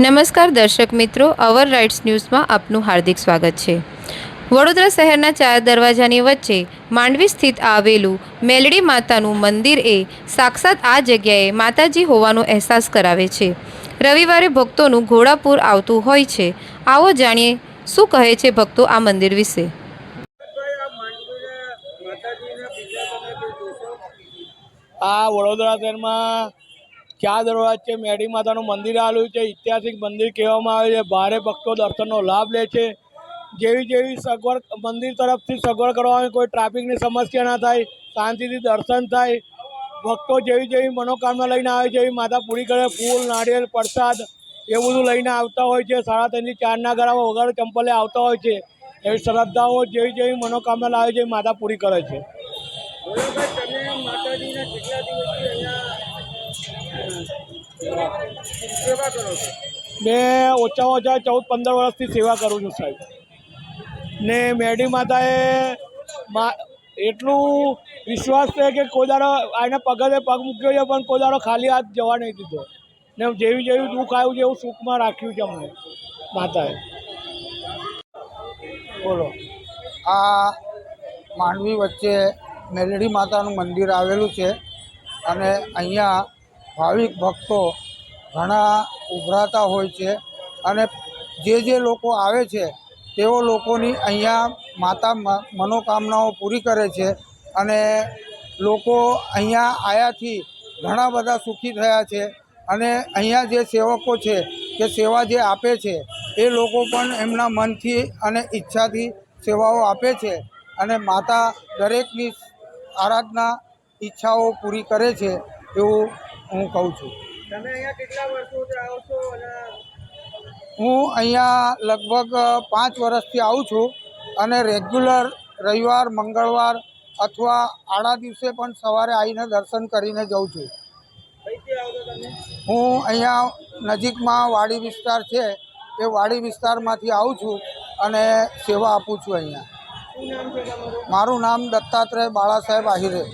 નમસ્કાર દર્શક મિત્રો, અવર રાઇટ્સ ન્યૂઝમાં આપનું હાર્દિક સ્વાગત છે. વડોદરા શહેરના ચાર દરવાજાની વચ્ચે માંડવી સ્થિત આવેલું મેલડી માતાનું મંદિર એ સાક્ષાત આ જગ્યાએ માતાજી હોવાનો અહેસાસ કરાવે છે. રવિવારે ભક્તોનું ઘોડાપુર આવતું હોય છે. આવો જાણીએ, શું કહે છે ભક્તો આ મંદિર વિશે? આ વડોદરા શહેરમાં ચાર દરવાજ છે? મેડી માતાનું મંદિર આવેલું છે. ઐતિહાસિક મંદિર કહેવામાં આવે છે. ભારે ભક્તો દર્શનનો લાભ લે છે. જેવી જેવી સગવડ મંદિર તરફથી સગવડ કરવામાં કોઈ ટ્રાફિકની સમસ્યા ના થાય, શાંતિથી દર્શન થાય, ભક્તો જેવી જેવી મનોકામના લઈને આવે છે, એવી માતા પૂરી કરે, ફૂલ નાળિયેર પ્રસાદ એ બધું લઈને આવતા હોય છે. સાડા ત્રણથી ચારના ગળામાં વગર ચંપલે આવતા હોય છે. એવી શ્રદ્ધાઓ જેવી જેવી મનોકામના લાવે છે, એ માતા પૂરી કરે છે. મેં ઓછામાં ઓછા ચૌદ પંદર વર્ષથી સેવા કરું છું સાહેબ. ને મેડી માતાએ મા એટલું વિશ્વાસ છે કે કોઈ દાડો આને પગલે પગ મૂક્યો છે પણ કોઈ દાડો ખાલી હાથ જવા નહીં દીધો. ને જેવી જેવી દુઃખ આવ્યું છે એવું સુખમાં રાખ્યું છે અમને માતાએ. બોલો. આ માંડવી વચ્ચે મેલડી માતાનું મંદિર આવેલું છે અને અહીંયા ભાવિક ભક્તો ઘણા ઉભરાતા હોય છે અને જે જે લોકો આવે છે, તેઓ લોકોની અહીંયા માતા મનોકામનાઓ પૂરી કરે છે અને લોકો અહીંયા આવ્યાથી ઘણા બધા સુખી થયા છે અને અહીંયા જે સેવકો છે કે સેવા જે આપે છે, એ લોકો પણ એમના મનથી અને ઈચ્છાથી સેવાઓ આપે છે અને માતા દરેકની આરાધના ઈચ્છાઓ પૂરી કરે છે એવું હું કહું છું. તમે અહીંયા કેટલા વર્ષોથી આવો છો અને હું અહીંયા લગભગ પાંચ વર્ષથી આવું છું અને રેગ્યુલર રવિવાર મંગળવાર અથવા આડા દિવસે પણ સવારે આવીને દર્શન કરીને જઉં છું. હું અહીંયા નજીકમાં વાડી વિસ્તાર છે એ વાડી વિસ્તારમાંથી આવું છું અને સેવા આપું છું અહીંયા. મારું નામ દત્તાત્રેય બાળાસાહેબ આહિરે.